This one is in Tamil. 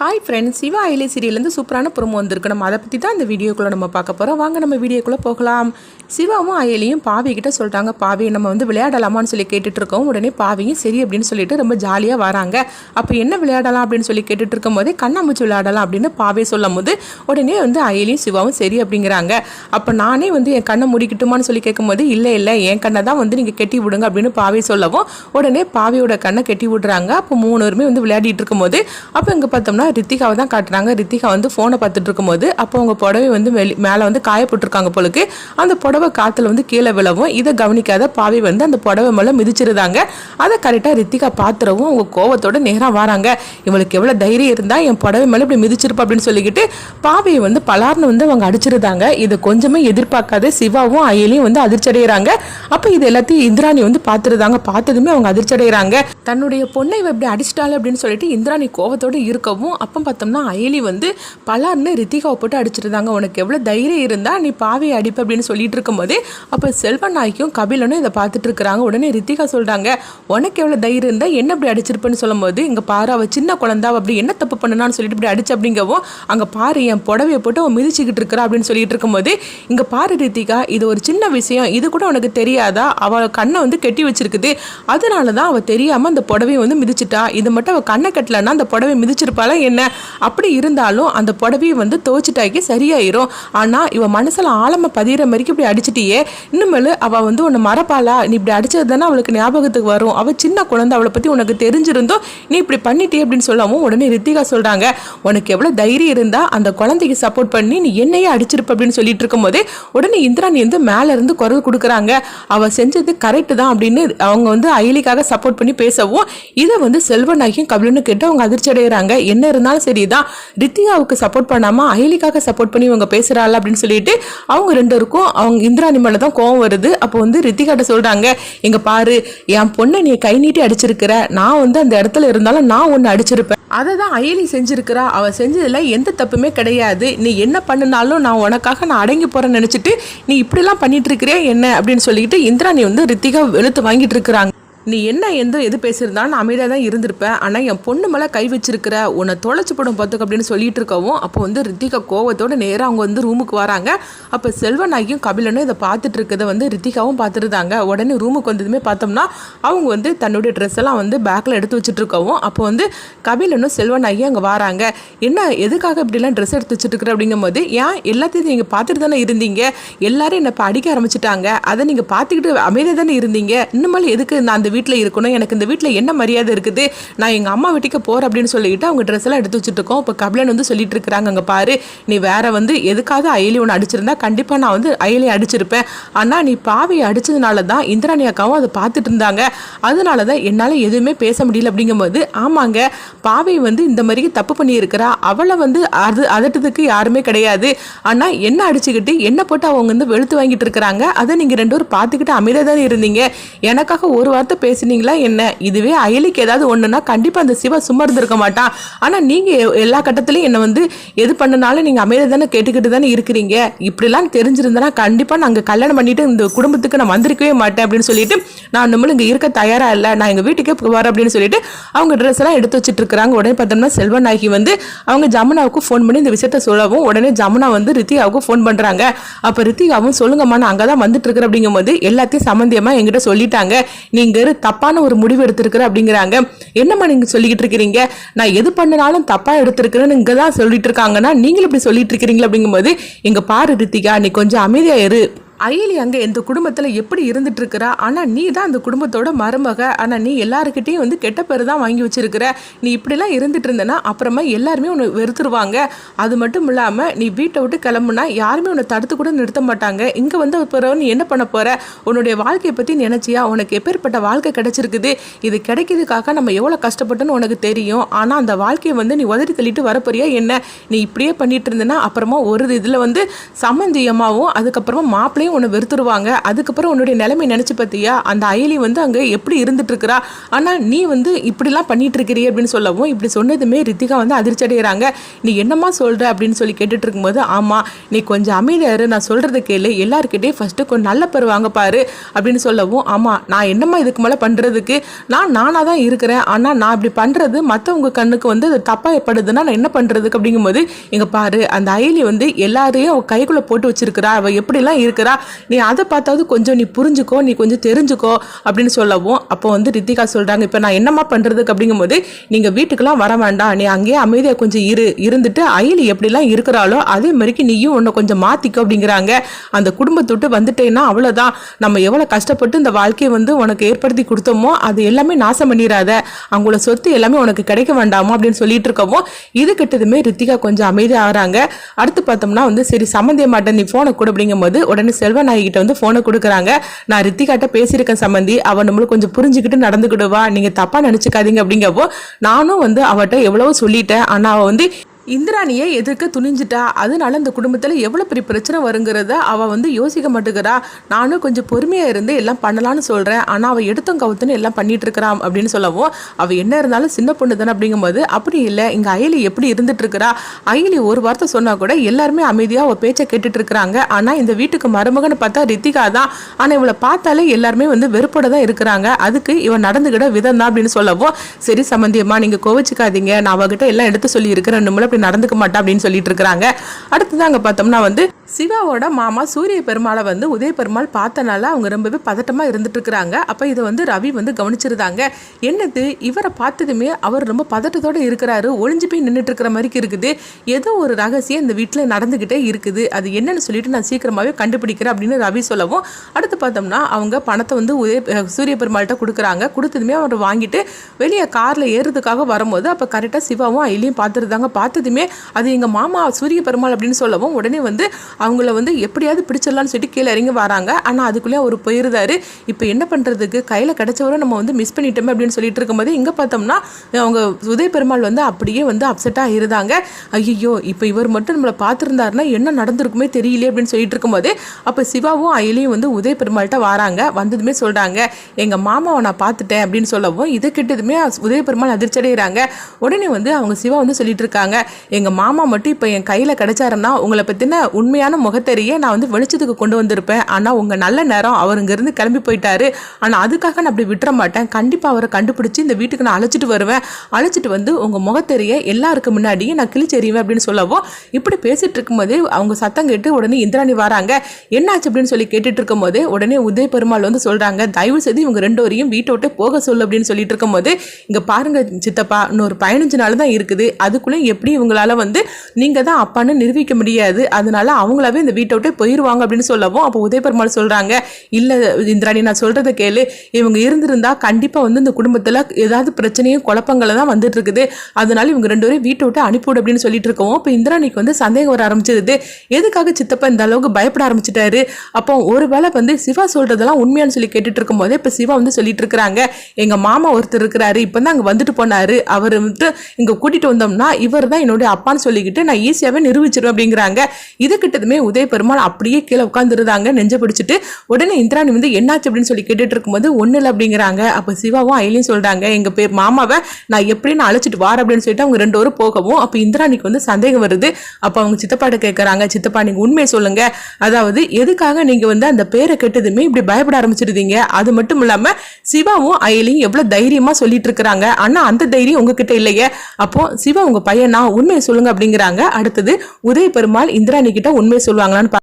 ஹாய் ஃப்ரெண்ட்ஸ் சிவா ஐலி சீரியல்லேருந்து சூப்பரான ப்ரோமோ வந்திருக்கு. நம்ம அதை பற்றி தான் இந்த வீடியோக்குள்ளே நம்ம பார்க்க போகிறோம் வாங்க நம்ம வீடியோக்குள்ளே போகலாம். சிவாவும் அயலியும் பாவி சொல்கிறாங்க சொல்லிட்டாங்க. பாவி நம்ம வந்து விளையாடலாமான்னு சொல்லி கேட்டுட்டு இருக்கோம். உடனே பாவியும் சரி அப்படின்னு சொல்லிட்டு ரொம்ப ஜாலியாக வராங்க. அப்போ என்ன விளையாடலாம் அப்படின்னு சொல்லி கேட்டுட்டு இருக்கும் போதே கண்ணாமூச்சி விளையாடலாம் அப்படின்னு பாவி சொல்லும் போது உடனே வந்து அயலியும் சிவாவும் சரி அப்படிங்கிறாங்க. அப்போ நானே வந்து என் கண்ணை முடிக்கட்டுமான்னு சொல்லி கேட்கும்போது இல்லை இல்லை என் கண்ணை தான் வந்து நீங்கள் கெட்டி விடுங்க அப்படின்னு பாவி சொல்லவும் உடனே பாவியோட கண்ணை கெட்டி விடுறாங்க. அப்போ மூணு பேருமே வந்து விளையாடிட்டு இருக்கும்போது அப்போ இங்கே பார்த்தோம்னா ரித்திகாவை தான் காட்டுறாங்க. ரித்திகா வந்து ஃபோனை பார்த்துட்டு இருக்கும்போது அப்போ அவங்க புடவை வந்து வெளி மேலே வந்து காயப்பட்டிருக்காங்க போலுக்கு அந்த புடவை காற்றுல வந்து கீழே விழவும் இதை கவனிக்காத பாவி வந்து அந்த புடவை மேலே மிதிச்சிருந்தாங்க அதை கரெக்டாக ரித்திகா பாத்திரவும் அவங்க கோவத்தோட நேராக வராங்க. இவளுக்கு எவ்வளோ தைரியம் இருந்தால் என் புடவை மேலே இப்படி மிதிச்சிருப்பா அப்படின்னு சொல்லிக்கிட்டு பாவியை வந்து பலார்னு வந்து அவங்க அடிச்சிருந்தாங்க இதை கொஞ்சமே எதிர்பார்க்காத சிவாவும் அயலியும் வந்து அதிர்ச்சி அடைகிறாங்க அப்போ இது எல்லாத்தையும் இந்திராணி வந்து பார்த்துருந்தாங்க பார்த்ததுமே அவங்க அதிர்ச்சி அடைகிறாங்க தன்னுடைய பொண்ணை இவ இப்படி அடிச்சிட்டாள் அப்படின்னு சொல்லிட்டு இந்திராணி கோவத்தோடு இருக்கவும் அப்போ பார்த்தோம்னா அயலி வந்து பலார்னு ரித்திகாவை போட்டு அடிச்சிருந்தாங்க. உனக்கு எவ்வளோ தைரியம் இருந்தால் நீ பாவையை அடிப்ப அப்படின்னு சொல்லிட்டு இருக்கும்போது அப்போ செல்வன் நாய்க்கும் கபிலனும் இதை பார்த்துட்டு இருக்கிறாங்க. உடனே ரித்திகா சொல்கிறாங்க உனக்கு எவ்வளோ தைரியம் இருந்தால் என்ன இப்படி அடிச்சிருப்பேன்னு சொல்லும்போது இங்கே பாரு அவள் சின்ன குழந்தை அப்படி என்ன தப்பு பண்ணனான்னு சொல்லிட்டு இப்படி அடிச்சு அப்படிங்கவும் அங்கே பாரு என் புடவையை போட்டு அவன் மிதிச்சுக்கிட்டு இருக்கிறா அப்படின்னு சொல்லிட்டு இருக்கும்போது இங்கே பாரு ரித்திகா இது ஒரு சின்ன விஷயம் இது கூட உனக்கு தெரியாதா? அவள் கண்ணை வந்து கெட்டி வச்சிருக்குது. அதனால தான் அவள் தெரியாமல் அந்த புடவையை வந்து மிதிச்சிட்டா. இது மட்டும் அவள் கண்ணை கட்டலன்னா அந்த புடவை மிதிச்சிருப்பாள் என்ன? அப்படி இருந்தாலும் அந்த புடவையை வந்து துவைச்சிட்டாக்கி சரியாயிரும். ஆனா இவன் மனசில் ஆழமை பதிகிற மாதிரி இப்படி அடிச்சிட்டியே. இன்னுமேலு அவள் வந்து உன்னை மறப்பாளா? நீ இப்படி அடிச்சது தானே அவளுக்கு ஞாபகத்துக்கு வரும். அவள் சின்ன குழந்தை அவளை பற்றி உனக்கு தெரிஞ்சிருந்தோ நீ இப்படி பண்ணிட்டே அப்படின்னு சொல்லவும் உடனே ரித்திகா சொல்கிறாங்க உனக்கு எவ்வளவு தைரியம் இருந்தால் அந்த குழந்தைக்கு சப்போர்ட் பண்ணி நீ என்னையே அடிச்சிருப்ப அப்படின்னு சொல்லிட்டு இருக்கும்போதே உடனே இந்திராணி வந்து மேலே இருந்து குரல் கொடுக்குறாங்க. அவள் செஞ்சது கரெக்டு தான் அப்படின்னு அவங்க வந்து அயலிக்காக சப்போர்ட் பண்ணி பேசவும் இதை வந்து செல்வநாயகியும் கபிலன்னு கேட்டு அவங்க அதிர்ச்சி அடைகிறாங்க என்ன இருந்தாலும் சரிதான் ரித்திகாவுக்கு சப்போர்ட் பண்ணாமல் அயலிக்காக சப்போர்ட் பண்ணி இவங்க பேசுகிறாள் அப்படின்னு சொல்லிட்டு அவங்க ரெண்டருக்கும் அவங்க இந்திராணி மேலே தான் கோவம் வருது. அப்போ வந்து ரித்திகாட்ட சொல்றாங்க எங்க பாரு என் பொண்ணை நீ கை நீட்டி அடிச்சிருக்கிற. நான் வந்து அந்த இடத்துல இருந்தாலும் நான் ஒன்று அடிச்சிருப்பேன். அதை தான் அயலி செஞ்சிருக்கிறா. அவள் செஞ்சதில் எந்த தப்புமே கிடையாது. நீ என்ன பண்ணினாலும் நான் உனக்காக நான் அடங்கி போகிறேன்னு நினச்சிட்டு நீ இப்படிலாம் பண்ணிட்டு இருக்கிறியா என்ன? அப்படின்னு சொல்லிட்டு இந்திராணி வந்து ரித்திகா வெளுத்து வாங்கிட்டு இருக்கிறாங்க. நீ என்ன எந்த எது பேசியிருந்தாலும் நான் அமைதியாக தான் இருந்திருப்பேன். ஆனால் என் பொண்ணு மேலே கை வச்சிருக்கிற உன்னை தொலைச்சி படம் பார்த்துக்க அப்படின்னு சொல்லிட்டு இருக்கவும் அப்போ வந்து ரித்திகா கோவத்தோடு நேராக அவங்க வந்து ரூமுக்கு வராங்க. அப்போ செல்வநாயகியும் கபிலனும் இதை பார்த்துட்டு இருக்கதை வந்து ரித்திகாவும் பார்த்துருந்தாங்க. உடனே ரூமுக்கு வந்ததுமே பார்த்தோம்னா அவங்க வந்து தன்னுடைய ட்ரெஸ் எல்லாம் வந்து பேக்கில் எடுத்து வச்சுட்டு இருக்கவும் அப்போ வந்து கபிலனும் செல்வநாயகியும் அங்கே வராங்க. என்ன எதுக்காக இப்படிலாம் ட்ரெஸ் எடுத்து வச்சுட்டு இருக்கிற அப்படிங்கும்போது ஏன் எல்லாத்தையும் நீங்கள் பார்த்துட்டு தானே இருந்தீங்க? எல்லாரும் என்னை இப்போ அடிக்க ஆரம்பிச்சிட்டாங்க. அதை நீங்கள் பார்த்துக்கிட்டு அமைதியாக தானே இருந்தீங்க? இன்னுமேல் எதுக்கு நான் அந்த வீட்டில் இருக்கணும். எனக்கு இந்த வீட்டில் என்ன மரியாதை இருக்குது? நான் எங்கள் அம்மா வீட்டுக்கு போகிறேன் அப்படின்னு சொல்லிட்டு அவங்க ட்ரெஸ் எல்லாம் எடுத்து வச்சுட்டு இருக்கோம். இப்போ கபிலன் வந்து சொல்லிட்டு இருக்கிறாங்க அங்கே பாரு நீ வேற வந்து எதுக்காவது அயலி ஒன்று அடிச்சிருந்தா கண்டிப்பாக நான் வந்து அயலி அடிச்சிருப்பேன். ஆனால் நீ பாவியை அடிச்சதுனால தான் இந்திராணி அக்காவும் அதை பார்த்துட்டு இருந்தாங்க. அதனால தான் என்னால் எதுவுமே பேச முடியல. அப்படிங்கும்போது ஆமாங்க பாவை வந்து இந்த மாதிரி தப்பு பண்ணியிருக்கிறா. அவளை வந்து அது அதட்டதுக்கு யாருமே கிடையாது. ஆனால் என்ன அடிச்சுக்கிட்டு என்ன போட்டு அவங்க வந்து வெளுத்து வாங்கிட்டு இருக்கிறாங்க? அதை நீங்கள் ரெண்டு பேரும் பார்த்துக்கிட்டு அமைதியாக தானே இருந்தீங்க. எனக்காக ஒரு வார்த்தை பேசுனீங்களா என்ன? இதுவே அயலிக்கு ஏதாவது ஒன்றுனா கண்டிப்பாக அந்த சிவா சும்மா இருந்திருக்க மாட்டான் ஆனால் நீங்கள் எல்லா கட்டத்துலையும் என்னை வந்து எது பண்ணனாலும் நீங்கள் அமைதியாக தானே கேட்டுக்கிட்டு தானே இருக்கிறீங்க. இப்படிலாம் தெரிஞ்சிருந்தனா கண்டிப்பாக நாங்கள் கல்யாணம் பண்ணிட்டு இந்த குடும்பத்துக்கு நான் வந்திருக்கவே மாட்டேன் அப்படின்னு சொல்லிட்டு நான் நம்மளும் இங்கே இருக்க தயாராக இல்லை. நான் எங்கள் வீட்டுக்கே வரேன் அப்படின்னு சொல்லிட்டு அவங்க ட்ரெஸ் எல்லாம் எடுத்து வச்சுட்டு இருக்காங்க உடனே பார்த்தோம்னா செல்வநாயகி வந்து அவங்க ஜமுனாவுக்கு ஃபோன் பண்ணி இந்த விஷயத்த சொல்லவும் உடனே ஜமுனா வந்து ரித்திகாவுக்கு ஃபோன் பண்ணுறாங்க அப்போ ரித்திகாவும் சொல்லுங்கம்மா நான் அங்கே தான் வந்துட்டு இருக்கிறேன் அப்படிங்கும்போது எல்லாத்தையும் சம்மந்தியமாக என்கிட்ட சொல்லிட்டாங்க. நீங்கள் தப்பான ஒரு முடிவு எடுத்திருக்கிற அப்படிங்கிறாங்க. என்னம்மா நீங்க சொல்லிக்கிட்டு இருக்கிறீங்க? நான் எது பண்ணனாலும் தப்பா எடுத்திருக்கிறேன்னு இங்கதான் சொல்லிட்டு இருக்காங்கன்னா நீங்களும் இப்படி சொல்லிட்டு இருக்கிறீங்களா அப்படிங்கும்போது எங்க பாரு ரித்திகா நீ கொஞ்சம் அமைதியா இரு. அயலி அங்கே இந்த குடும்பத்தில் எப்படி இருந்துட்டு இருக்கிறா ஆனால் நீ தான் அந்த குடும்பத்தோட மருமக. ஆனால் நீ எல்லாருக்கிட்டையும் வந்து கெட்ட பேர் தான் வாங்கி வச்சிருக்கிற. நீ இப்படிலாம் இருந்துட்டு இருந்தனா அப்புறமா எல்லாருமே உன்னை வெறுத்துருவாங்க. அது மட்டும் இல்லாமல் நீ வீட்டை விட்டு கிளம்புனா யாருமே உன்னை தடுத்து கூட நிறுத்த மாட்டாங்க. இங்கே வந்து பிறகு நீ என்ன பண்ண போற? உன்னுடைய வாழ்க்கையை பற்றி நினைச்சியா? உனக்கு எப்பேற்பட்ட வாழ்க்கை கிடைச்சிருக்குது? இது கிடைக்கிறதுக்காக நம்ம எவ்வளோ கஷ்டப்பட்டோன்னு உனக்கு தெரியும். ஆனால் அந்த வாழ்க்கையை வந்து நீ உதறி தள்ளிட்டு வரப்போறியா என்ன? நீ இப்படியே பண்ணிட்டு இருந்தனா அப்புறமா ஒரு இதில் வந்து சம்மந்தியமாகவும் அதுக்கப்புறமா மாப்பிள்ளையும் உன்னை வெறுத்துருவாங்க. அதுக்கப்புறம் உன்னுடைய நிலைமை நினச்சி பார்த்தியா? அந்த அயலி வந்து அங்கே எப்படி இருந்துட்டு இருக்கிறா ஆனால் நீ வந்து இப்படிலாம் பண்ணிட்டு இருக்கிறீ அப்படின்னு சொல்லவும் இப்படி சொன்னதுமே ரித்திகா வந்து அதிர்ச்சி அடைகிறாங்க நீ என்னம்மா சொல்கிற அப்படின்னு சொல்லி கேட்டுட்டு இருக்கும்போது ஆமாம் நீ கொஞ்சம் அமைதியாரு நான் சொல்கிறத கேளு. எல்லாருக்கிட்டே ஃபஸ்ட்டு கொஞ்சம் நல்ல பேர் வாங்க பாரு அப்படின்னு சொல்லவும் ஆமாம் நான் என்னம்மா இதுக்கு மேலே பண்ணுறதுக்கு நான் நானாக தான் இருக்கிறேன். ஆனால் நான் இப்படி பண்ணுறது மற்றவங்க கண்ணுக்கு வந்து அது தப்பாக படுதுன்னா நான் என்ன பண்ணுறதுக்கு அப்படிங்கும்போது இங்கே பாரு அந்த அயலி வந்து எல்லாரையும் அவள் கைக்குள்ளே போட்டு வச்சிருக்கிறா. அவள் எப்படிலாம் இருக்கிறா? நீ அதை பார்த்தாவது கொஞ்சம் நீ புரிஞ்சுக்கோ நீ கொஞ்சம் தெரிஞ்சுக்கோ அப்படின்னு சொல்லவும் அப்போ வந்து ரித்திகா சொல்கிறாங்க இப்போ நான் என்னம்மா பண்ணுறதுக்கு அப்படிங்கும்போது நீங்கள் வீட்டுக்கெல்லாம் வர வேண்டாம். நீ அங்கேயே அமைதியாக கொஞ்சம் இரு இருந்துட்டு அயலி எப்படிலாம் இருக்கிறாளோ அதே மாதிரிக்கு நீயும் உன்னை கொஞ்சம் மாற்றிக்கோ அப்படிங்கிறாங்க. அந்த குடும்பத்தொட்டு வந்துட்டேன்னா அவ்வளோதான் நம்ம எவ்வளோ கஷ்டப்பட்டு இந்த வாழ்க்கையை வந்து உனக்கு ஏற்படுத்தி கொடுத்தோமோ அது எல்லாமே நாசம் பண்ணிடாத. அவங்களோட சொத்து எல்லாமே உனக்கு கிடைக்க வேண்டாமோ? அப்படின்னு சொல்லிட்டு இருக்கவும் இது கிட்டதுமே ரித்திகா கொஞ்சம் அமைதியாக ஆகிறாங்க. அடுத்து பார்த்தோம்னா வந்து சரி சம்மந்திய மாட்டேன் நீ ஃபோனை கூட அப்படிங்கும்போது உடனே செல்வநாயகி கிட்ட வந்து ஃபோனை கொடுக்குறாங்க. நான் ரித்திகாட்ட பேசியிருக்கேன் சம்மந்தி அவன் நம்மளுக்கு கொஞ்சம் புரிஞ்சுக்கிட்டு நடந்துக்கிடுவா. நீங்கள் தப்பாக நினச்சிக்காதீங்க அப்படிங்கப்போ நானும் வந்து அவட்ட எவ்வளவோ சொல்லிட்டேன். ஆனால் அவள் வந்து இந்திராணியை எதிர்க்க துணிஞ்சிட்டா அதனால அந்த குடும்பத்தில் எவ்வளோ பெரிய பிரச்சனை வருங்கிறத அவள் வந்து யோசிக்க மாட்டேங்கிறா. நானும் கொஞ்சம் பொறுமையாக இருந்து எல்லாம் பண்ணலான்னு சொல்கிறேன் ஆனால் அவள் எடுத்தும் கவுத்துன்னு எல்லாம் பண்ணிட்டு இருக்கிறான் அப்படின்னு சொல்லவும் அவள் என்ன இருந்தாலும் சின்ன பொண்ணு தானே அப்படிங்கும்போது அப்படி இல்லை இங்கே அயலி எப்படி இருந்துட்டு இருக்கிறா? அயலி ஒரு வார்த்தை சொன்னால் கூட எல்லாருமே அமைதியாக அவள் பேச்சை கேட்டுட்டு இருக்கிறாங்க. ஆனால் இந்த வீட்டுக்கு மருமகன்னு பார்த்தா ரித்திகா தான். ஆனால் இவளை பார்த்தாலே எல்லாருமே வந்து வெறுப்போட தான் இருக்கிறாங்க. அதுக்கு இவன் நடந்துக்கிட்ட விதம் தான் அப்படின்னு சொல்லவும் சரி சம்பந்தியம்மா நீங்கள் கோவிச்சுக்காதீங்க. நான் அவகிட்ட எல்லாம் எடுத்து சொல்லி இருக்கிறேன் நம்மள அப்படி நடந்துக்க மாட்டா அப்படின்னு சொல்லிட்டு இருக்கிறாங்க. அடுத்தது அங்கே பார்த்தோம்னா வந்து சிவாவோட மாமா சூரிய பெருமாளை வந்து உதய பெருமாள் பார்த்தனால அவங்க ரொம்பவே பதட்டமாக இருந்துட்டு இருக்கிறாங்க. அப்போ இதை வந்து ரவி வந்து கவனிச்சிருந்தாங்க. என்னது? இவரை பார்த்ததுமே அவர் ரொம்ப பதட்டத்தோடு இருக்கிறாரு. ஒளிஞ்சு போய் நின்றுட்டு இருக்கிற மாதிரி இருக்குது. ஏதோ ஒரு ரகசியம் இந்த வீட்டில் நடந்துக்கிட்டே இருக்குது. அது என்னன்னு சொல்லிட்டு நான் சீக்கிரமாகவே கண்டுபிடிக்கிறேன் அப்படின்னு ரவி சொல்லவும் அடுத்து பார்த்தோம்னா அவங்க பணத்தை வந்து உதய சூரிய பெருமாள்கிட்ட கொடுக்குறாங்க. கொடுத்ததுமே அவர் வாங்கிட்டு வெளியே காரில் ஏறுறதுக்காக வரும்போது அப்போ கரெக்டாக சிவாவும் அயிலையும் பார்த்துருந்தாங்க பார்த்து பார்த்ததுமே அது எங்கள் மாமா சூரிய பெருமாள் அப்படின்னு சொல்லவும் உடனே வந்து அவங்கள வந்து எப்படியாவது பிடிச்சிடலாம்னு சொல்லிட்டு கீழே இறங்கி வராங்க. ஆனால் அதுக்குள்ளேயே அவர் போயிருந்தாரு. இப்போ என்ன பண்ணுறதுக்கு கையில் கிடச்சவரை நம்ம வந்து மிஸ் பண்ணிட்டோமே அப்படின்னு சொல்லிட்டு இருக்கும்போது இங்கே பார்த்தோம்னா அவங்க உதய பெருமாள் வந்து அப்படியே வந்து அப்செட்டாக இருந்தாங்க. ஐயோ இப்போ இவர் மட்டும் நம்மளை பார்த்துருந்தாருன்னா என்ன நடந்திருக்குமே தெரியலையே அப்படின்னு சொல்லிட்டு இருக்கும்போது அப்போ சிவாவும் அயலியும் வந்து உதய பெருமாள்கிட்ட வராங்க. வந்ததுமே சொல்கிறாங்க எங்கள் மாமாவை நான் பார்த்துட்டேன் அப்படின்னு சொல்லவும் இதை கிட்டதுமே உதய பெருமாள் அதிர்ச்சி அடைகிறாங்க உடனே வந்து அவங்க சிவா வந்து சொல்லிட்டு இருக்காங்க எங்கள் மாமா மட்டும் இப்போ என் கையில் கிடைச்சாருன்னா உங்களை பற்றின உண்மையான முகத்தறியை நான் வந்து வெளிச்சத்துக்கு கொண்டு வந்திருப்பேன். ஆனால் உங்கள் நல்ல நேரம் அவர் இங்கேருந்து கிளம்பி போயிட்டாரு. ஆனால் அதுக்காக நான் அப்படி விட்டுற மாட்டேன். கண்டிப்பாக அவரை கண்டுபிடிச்சி இந்த வீட்டுக்கு நான் அழைச்சிட்டு வருவேன். அழைச்சிட்டு வந்து உங்கள் முகத்தறியை எல்லாருக்கு முன்னாடியும் நான் கிழிச்செறிவேன் அப்படின்னு சொல்லவும் இப்படி பேசிட்டு இருக்கும்போது அவங்க சத்தம் கேட்டு உடனே இந்திராணி வராங்க. என்னாச்சு? அப்படின்னு சொல்லி கேட்டுட்டு இருக்கும்போது உடனே உதய பெருமாள் வந்து சொல்கிறாங்க தயவு செய்து இவங்க ரெண்டு வரையும் வீட்டை விட்டு போக சொல்லு அப்படின்னு சொல்லிட்டு இருக்கும்போது இங்கே பாருங்க சித்தப்பா இன்னொரு பதினஞ்சு நாள் தான் இருக்குது. அதுக்குள்ளே எப்படி இவங்களால வந்து நீங்கள் தான் அப்பான்னு நிரூபிக்க முடியாது. அதனால அவங்களாவே இந்த வீட்டை விட்டு போயிடுவாங்க அப்படின்னு சொல்லவும் அப்போ உதய பெருமாள் சொல்கிறாங்க இல்லை இந்திராணி நான் சொல்கிறத கேளு. இவங்க இருந்திருந்தா கண்டிப்பாக வந்து இந்த குடும்பத்தில் ஏதாவது பிரச்சனையும் குழப்பங்களை தான் வந்துட்டு இருக்குது அதனால இவங்க ரெண்டு பேரும் வீட்டை விட்டு அனுப்பிவிடு அப்படின்னு சொல்லிட்டு இருக்கோம் இப்போ இந்திராணிக்கு வந்து சந்தேகம் வர ஆரம்பிச்சிருது. எதுக்காக சித்தப்பா இந்த அளவுக்கு பயப்பட ஆரம்பிச்சிட்டாரு? அப்போ ஒருவேளை வந்து சிவா சொல்கிறதெல்லாம் உண்மையானு சொல்லி கேட்டுட்டு இருக்கும்போது இப்போ சிவா வந்து சொல்லிட்டு இருக்கிறாங்க. எங்கள் மாமா ஒருத்தர் இருக்கிறாரு இப்போ தான் அங்கே வந்துட்டு போனார். அவர் வந்து இங்கே கூட்டிகிட்டு வந்தோம்னா இவர் தான் என்னுடைய அப்பான்னு சொல்லிக்கிட்டு நான் ஈஸியாகவே நிரூபிச்சிருவேன் அப்படிங்கிறாங்க. இது கிட்டதுமே உதய பெருமாள் அப்படியே கீழே உட்காந்துருந்தாங்க நெஞ்ச பிடிச்சிட்டு உடனே இந்திராணி வந்து என்னாச்சு அப்படின்னு சொல்லி கேட்டுட்டு இருக்கும்போது ஒன்றும் இல்லை அப்படிங்கிறாங்க. அப்போ சிவாவும் அயலையும் சொல்கிறாங்க எங்கள் பேர் மாமாவை நான் எப்படி நான் அழைச்சிட்டு வார அப்படின்னு சொல்லிட்டு அவங்க ரெண்டு பேரும் போகவும் அப்போ இந்திராணிக்கு வந்து சந்தேகம் வருது. அப்போ அவங்க சித்தப்பாட்ட கேட்குறாங்க சித்தப்பா நீங்க உண்மையை சொல்லுங்க. அதாவது எதுக்காக நீங்கள் வந்து அந்த பேரை கெட்டதுமே இப்படி பயப்பட ஆரம்பிச்சிருந்தீங்க அது மட்டும் இல்லாமல் சிவாவும் அயலையும் எவ்வளோ தைரியமாக சொல்லிட்டு இருக்கிறாங்க. ஆனால் அந்த தைரியம் உங்ககிட்ட இல்லையே. அப்போ சிவா உங்கள் பையனா? உண்மையை சொல்லுங்க அப்படிங்கிறாங்க. அடுத்தது உதய பெருமாள் இந்திராணி கிட்ட உண்மையை சொல்லுவாங்களான்னு